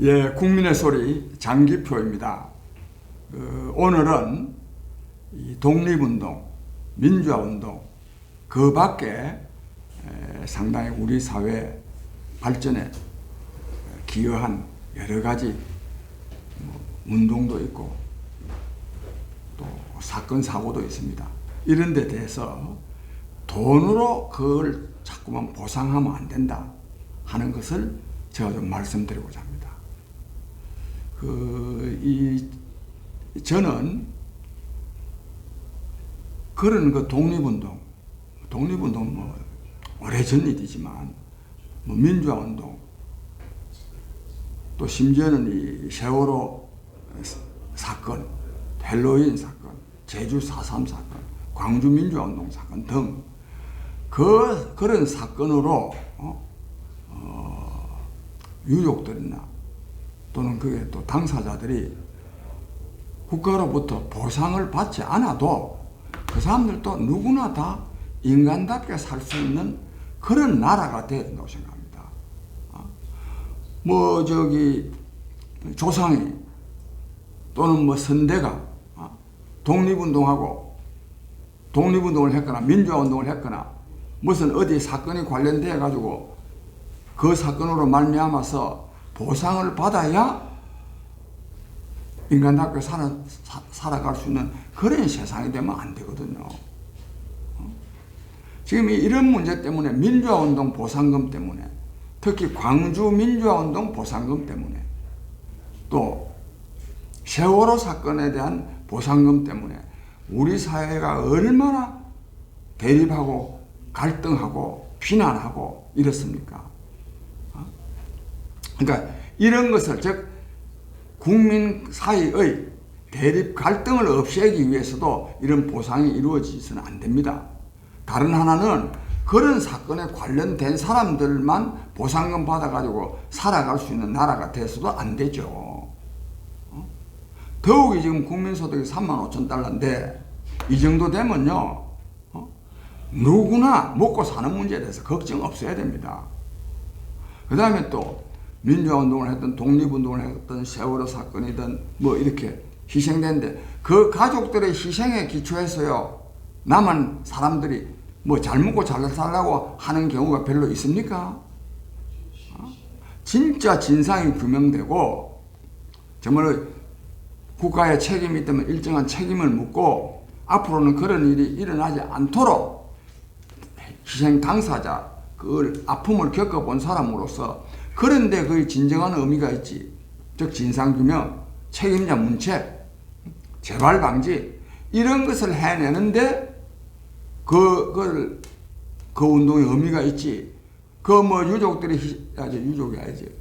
예, 국민의 소리 장기표입니다. 그 오늘은 이 독립운동, 민주화운동, 그 밖에 에, 상당히 우리 사회 발전에 기여한 여러 가지 뭐 운동도 있고 또 사건 사고도 있습니다. 이런 데 대해서 돈으로 그걸 자꾸만 보상하면 안 된다 하는 것을 제가 좀 말씀드리고자 합니다. 그, 이, 저는 그런 그 독립운동, 독립운동 뭐 오래 전 일이지만 뭐 민주화운동 또 심지어는 이 세월호 사건, 헬로윈 사건, 제주 4.3 사건, 광주 민주화운동 사건 등 그, 그런 사건으로 어? 어, 유족들이나 또는 그게 또 당사자들이 국가로부터 보상을 받지 않아도 그 사람들도 누구나 다 인간답게 살 수 있는 그런 나라가 되어야 된다고 생각합니다. 어? 뭐 저기 조상이 또는 뭐 선대가 어? 독립운동하고 독립운동을 했거나 민주화운동을 했거나 무슨 어디 사건이 관련돼 가지고 그 사건으로 말미암아서 보상을 받아야 인간답게 살아, 사, 살아갈 수 있는 그런 세상이 되면 안 되거든요. 어? 지금 이런 문제 때문에 민주화운동 보상금 때문에 특히 광주 민주화운동 보상금 때문에 또 세월호 사건에 대한 보상금 때문에 우리 사회가 얼마나 대립하고 갈등하고 비난하고 이렇습니까? 어? 그러니까 이런 것을 즉 국민 사이의 대립 갈등을 없애기 위해서도 이런 보상이 이루어지서는 안 됩니다. 다른 하나는 그런 사건에 관련된 사람들만 보상금 받아가지고 살아갈 수 있는 나라가 돼서도 안 되죠. 어? 더욱이 지금 국민소득이 3만 5천 달러인데 이 정도 되면요. 어? 누구나 먹고 사는 문제에 대해서 걱정 없어야 됩니다. 그 다음에 또 민주화운동을 했던 독립운동을 했던 세월호 사건이든 뭐 이렇게 희생된데 그 가족들의 희생에 기초해서요 남한 사람들이 뭐 잘 먹고 잘 살라고 하는 경우가 별로 있습니까? 어? 진짜 진상이 규명되고 정말 국가의 책임이 있다면 일정한 책임을 묻고 앞으로는 그런 일이 일어나지 않도록 희생 당사자 그 아픔을 겪어본 사람으로서 그런데 그 진정한 의미가 있지. 즉 진상규명, 책임자 문책, 재발 방지 이런 것을 해내는데 그, 그, 그 운동의 의미가 있지. 그 뭐 유족들이 희, 아니 유족이 아니지.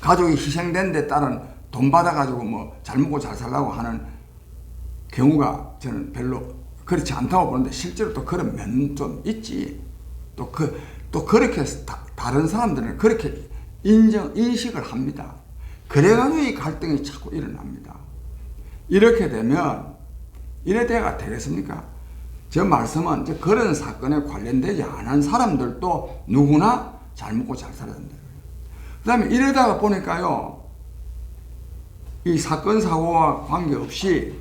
가족이 희생된 데 따른 돈 받아가지고 뭐 잘 먹고 잘 살라고 하는 경우가 저는 별로 그렇지 않다고 보는데 실제로 또 그런 면은 좀 있지. 또 그, 또 그렇게 다, 다른 사람들은 그렇게 인정, 인식을 합니다. 그래가지고 이 갈등이 자꾸 일어납니다. 이렇게 되면, 이래 돼가 되겠습니까? 저 말씀은 저 그런 사건에 관련되지 않은 사람들도 누구나 잘 먹고 잘 살아야 된다. 그 다음에 이러다가 보니까요, 이 사건, 사고와 관계없이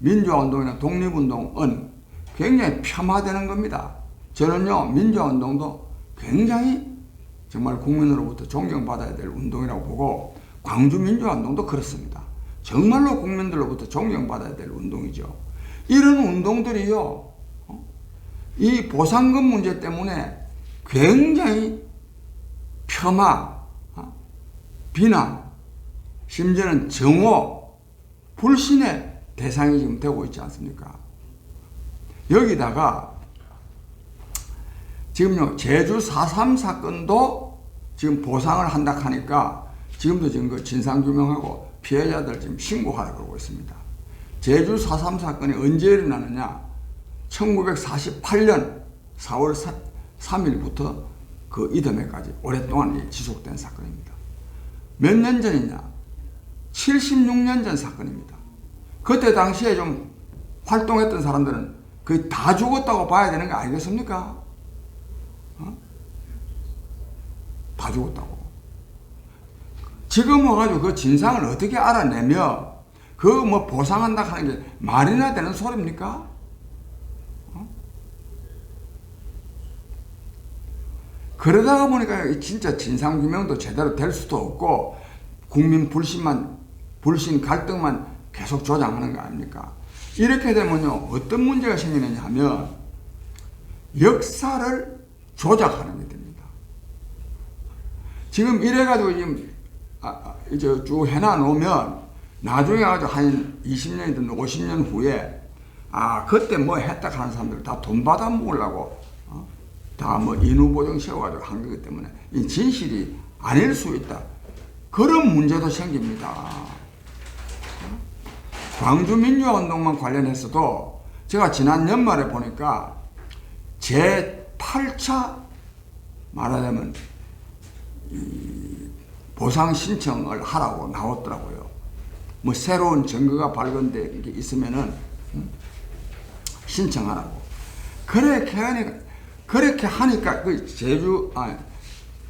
민주화운동이나 독립운동은 굉장히 폄하되는 겁니다. 저는요, 민주화운동도 굉장히 정말 국민으로부터 존경받아야 될 운동이라고 보고, 광주 민주화운동도 그렇습니다. 정말로 국민들로부터 존경받아야 될 운동이죠. 이런 운동들이요, 어? 이 보상금 문제 때문에 굉장히 폄하, 어? 비난, 심지어는 정오, 불신의 대상이 지금 되고 있지 않습니까? 여기다가 지금요, 제주 4.3 사건도 지금 보상을 한다 하니까 지금도 지금 그 진상규명하고 피해자들 지금 신고하라 그러고 있습니다. 제주 4.3 사건이 언제 일어나느냐? 1948년 4월 3일부터 그 이듬해까지 오랫동안 지속된 사건입니다. 몇 년 전이냐? 76년 전 사건입니다. 그때 당시에 좀 활동했던 사람들은 거의 다 죽었다고 봐야 되는 거 아니겠습니까? 어? 다 죽었다고. 지금 와가지고 그 진상을 어떻게 알아내며 그 뭐 보상한다 하는 게 말이나 되는 소리입니까? 어? 그러다가 보니까 진짜 진상 규명도 제대로 될 수도 없고 국민 불신만 불신 갈등만 계속 조장하는 거 아닙니까? 이렇게 되면요 어떤 문제가 생기느냐 하면 역사를 조작하는 게 됩니다. 지금 이래가지고 지금 아, 아, 이제 쭉 해놔놓으면 나중에 가지고 한 20년이든 50년 후에 아 그때 뭐 했다 하는 사람들 다 돈 받아 먹으려고 어? 다뭐 인후보정 세워가지고 한 거기 때문에 이 진실이 아닐 수 있다. 그런 문제도 생깁니다. 광주 민주화운동만 관련해서도 제가 지난 연말에 보니까 제 8차 말하자면 보상 신청을 하라고 나왔더라고요. 뭐 새로운 증거가 발견돼 게 있으면은 음, 신청하라고. 그렇게 하니까 그렇게 하니까 그 제주 아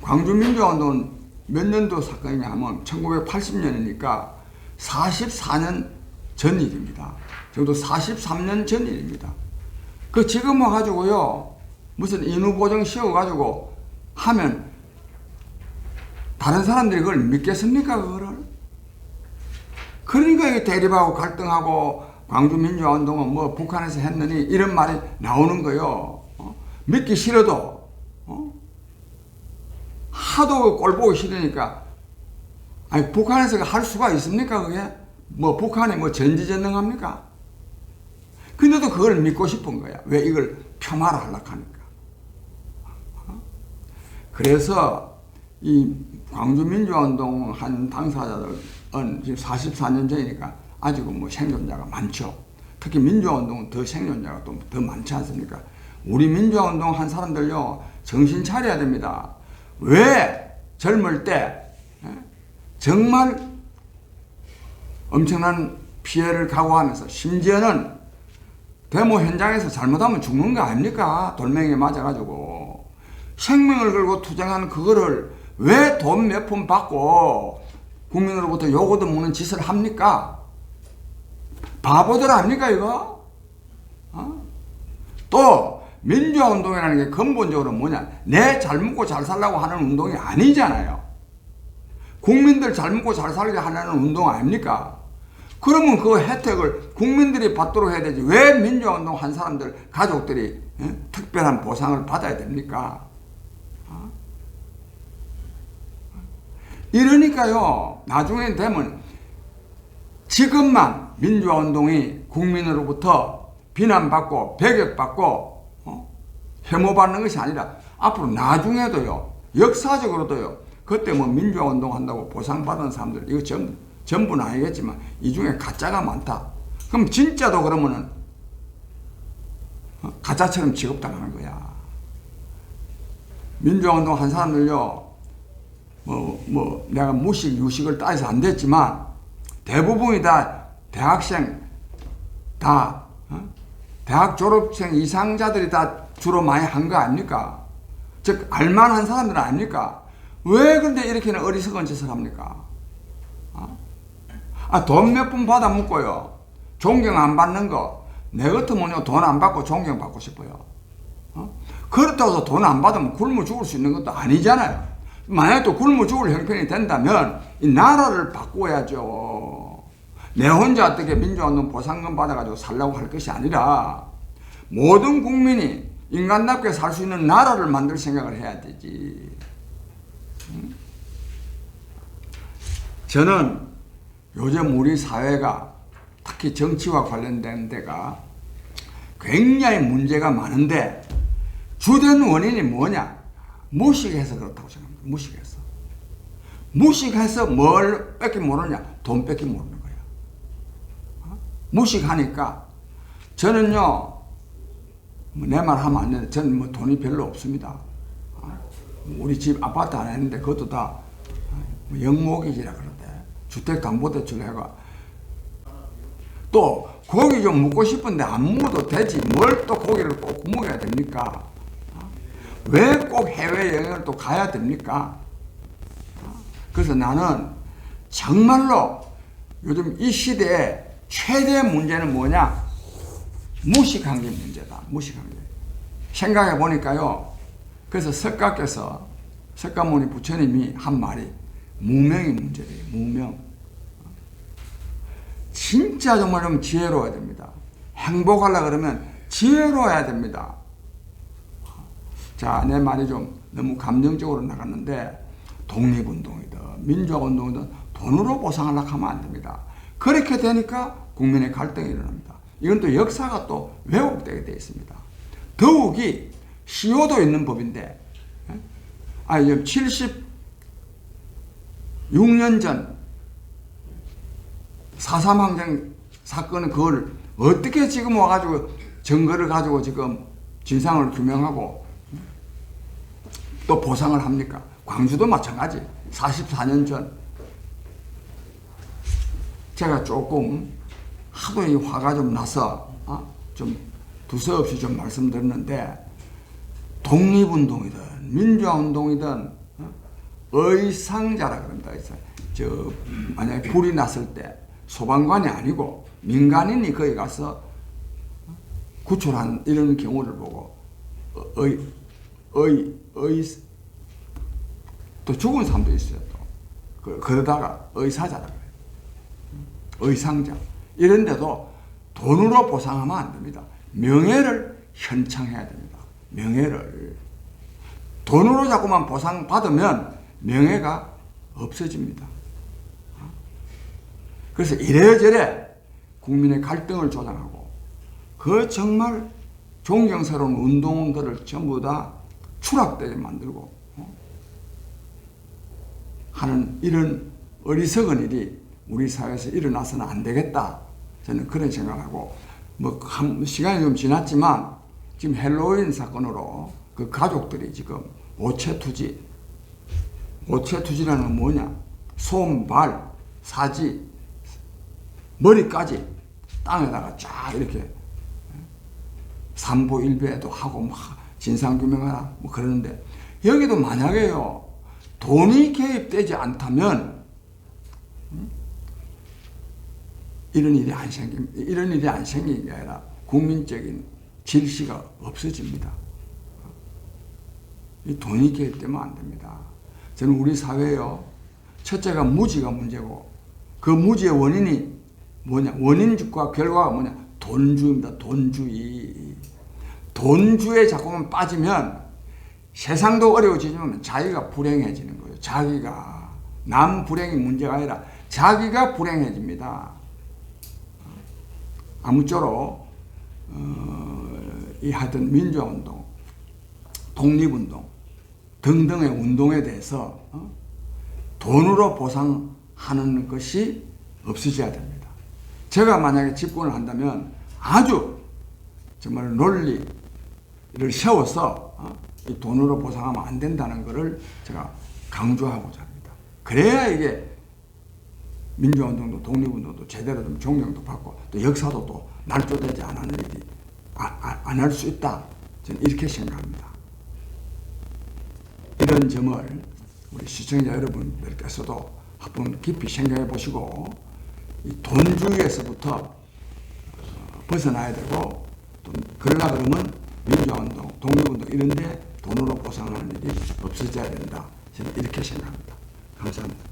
광주 민주화운동 몇 년도 사건이냐 하면 1980년이니까 44년 전 일입니다. 적어도 43년 전 일입니다. 그 지금 와가지고요 무슨 인후보정 씌워가지고 하면 다른 사람들이 그걸 믿겠습니까 그거를? 그러니까 대립하고 갈등하고 광주 민주화운동은 뭐 북한에서 했느니 이런 말이 나오는 거요. 어? 믿기 싫어도 어? 하도 꼴 보기 싫으니까 아니 북한에서 할 수가 있습니까 그게? 뭐 북한이 뭐 전지전능합니까? 근데도 그걸 믿고 싶은 거야. 왜 이걸 폄하를 하려고 하니까. 어? 그래서 이 광주 민주화운동 한 당사자들은 지금 44년 전이니까 아직은 뭐 생존자가 많죠. 특히 민주화운동은 더 생존자가 또 더 많지 않습니까? 우리 민주화운동 한 사람들요 정신 차려야 됩니다. 왜 젊을 때 예? 정말 엄청난 피해를 각오하면서 심지어는 데모 현장에서 잘못하면 죽는 거 아닙니까? 돌멩이에 맞아가지고 생명을 걸고 투쟁한 그거를 왜 돈 몇 푼 받고 국민으로부터 요거도 묻는 짓을 합니까? 바보들 아닙니까 이거? 어? 또 민주화 운동이라는 게 근본적으로 뭐냐? 내 잘 먹고 잘 살라고 하는 운동이 아니잖아요. 국민들 잘 먹고 잘 살게 하려는 운동 아닙니까? 그러면 그 혜택을 국민들이 받도록 해야 되지. 왜 민주화 운동 한 사람들 가족들이 예? 특별한 보상을 받아야 됩니까? 어? 이러니까요. 나중에 되면 지금만 민주화 운동이 국민으로부터 비난받고 배격받고 어? 혐오받는 것이 아니라 앞으로 나중에도요. 역사적으로도요. 그때 뭐 민주화 운동 한다고 보상받은 사람들 이거 전부 전부는 아니겠지만 이 중에 가짜가 많다. 그럼 진짜도 그러면은 어? 가짜처럼 취급당하는 거야. 민주화 운동 한 사람들요. 뭐, 뭐, 내가 무식, 유식을 따져서 안 됐지만, 대부분이 다 대학생, 다, 어? 대학 졸업생 이상자들이 다 주로 많이 한 거 아닙니까? 즉, 알만한 사람들 아닙니까? 왜 근데 이렇게는 어리석은 짓을 합니까? 어? 아, 돈 몇 푼 받아 먹고요. 존경 안 받는 거. 내 같으면요, 돈 안 받고 존경 받고 싶어요. 어? 그렇다고 해서 돈 안 받으면 굶어 죽을 수 있는 것도 아니잖아요. 만약에 또 굶어 죽을 형편이 된다면 이 나라를 바꿔야죠. 내 혼자 어떻게 민주화운동 보상금 받아가지고 살라고 할 것이 아니라 모든 국민이 인간답게 살 수 있는 나라를 만들 생각을 해야 되지. 음? 저는 요즘 우리 사회가 특히 정치와 관련된 데가 굉장히 문제가 많은데 주된 원인이 뭐냐? 무식해서 그렇다고 생각합니다. 무식해서. 무식해서 뭘 뺏기 모르냐? 돈 뺏기 모르는 거야. 어? 무식하니까 저는요, 뭐 내말 하면 안 되는데 저는 뭐 돈이 별로 없습니다. 어? 우리 집 아파트 하나 했는데 그것도 다 어, 영목이지라 그러대. 주택담보대출 해가. 또 고기 좀 먹고 싶은데 안 먹어도 되지. 뭘 또 고기를 꼭 먹어야 됩니까? 왜 꼭 해외여행을 또 가야 됩니까? 그래서 나는 정말로 요즘 이 시대에 최대 문제는 뭐냐? 무식한 게 문제다. 무식한 게. 생각해 보니까요. 그래서 석가께서 석가모니 부처님이 한 말이 무명이 문제래요. 무명. 진짜 정말 좀 지혜로워야 됩니다. 행복하려 그러면 지혜로워야 됩니다. 자, 내 말이 좀 너무 감정적으로 나갔는데 독립운동이든 민주화운동이든 돈으로 보상하려고 하면 안 됩니다. 그렇게 되니까 국민의 갈등이 일어납니다. 이건 또 역사가 또 왜곡되게 되어 있습니다. 더욱이 시효도 있는 법인데 예? 아, 76년 전 4.3 항쟁 사건은 그걸 어떻게 지금 와가지고 증거를 가지고 지금 진상을 규명하고 또 보상을 합니까? 광주도 마찬가지. 44년 전 제가 조금 하도 이 화가 좀 나서 어? 좀 두서없이 좀 말씀드렸는데 독립운동이든 민주화운동이든 어? 의상자라. 의상. 저 만약에 불이 났을 때 소방관이 아니고 민간인이 거기 가서 구출한 이런 경우를 보고 어, 의, 의, 의, 또 죽은 사람도 있어요. 또. 그, 그러다가 의사자라. 의상자. 이런데도 돈으로 보상하면 안 됩니다. 명예를 현창해야 됩니다. 명예를. 돈으로 자꾸만 보상받으면 명예가 없어집니다. 그래서 이래저래 국민의 갈등을 조장하고 그 정말 존경스러운 운동들을 전부 다 추락되게 만들고 어? 하는 이런 어리석은 일이 우리 사회에서 일어나서는 안 되겠다. 저는 그런 생각하고 뭐 한, 시간이 좀 지났지만 지금 헬로윈 사건으로 그 가족들이 지금 오체 투지 오체 투지라는 건 뭐냐? 손, 발, 사지, 머리까지 땅에다가 쫙 이렇게 삼보일배도 하고 막 진상규명하라 뭐 그러는데 여기도 만약에요 돈이 개입되지 않다면 이런 일이 안 생김 이런 일이 안 생기는 게 아니라 국민적인 질시가 없어집니다. 이 돈이 개입되면 안 됩니다. 저는 우리 사회요 첫째가 무지가 문제고 그 무지의 원인이 뭐냐 원인과 결과가 뭐냐 돈주입니다. 돈주의 돈주에 자꾸만 빠지면 세상도 어려워지지만 자기가 불행해지는 거예요. 자기가 남 불행이 문제가 아니라 자기가 불행해집니다. 아무쪼록 어, 이 하여튼 민주화운동, 독립운동 등등의 운동에 대해서 어? 돈으로 보상하는 것이 없어져야 됩니다. 제가 만약에 집권을 한다면 아주 정말 논리 를 세워서 어? 이 돈으로 보상하면 안 된다는 것을 제가 강조하고자 합니다. 그래야 이게 민주화운동도 독립운동도 제대로 좀 존경도 받고 또 역사도 또 날조되지 않는 일이 안 할 수 있다. 저는 이렇게 생각합니다. 이런 점을 우리 시청자 여러분들께서도 한번 깊이 생각해 보시고 이 돈주의에서부터 어, 벗어나야 되고 또 그러려 그러면 민주화운동, 독립운동 이런 데 돈으로 보상하는 일이 없어져야 된다. 저는 이렇게 생각합니다. 감사합니다.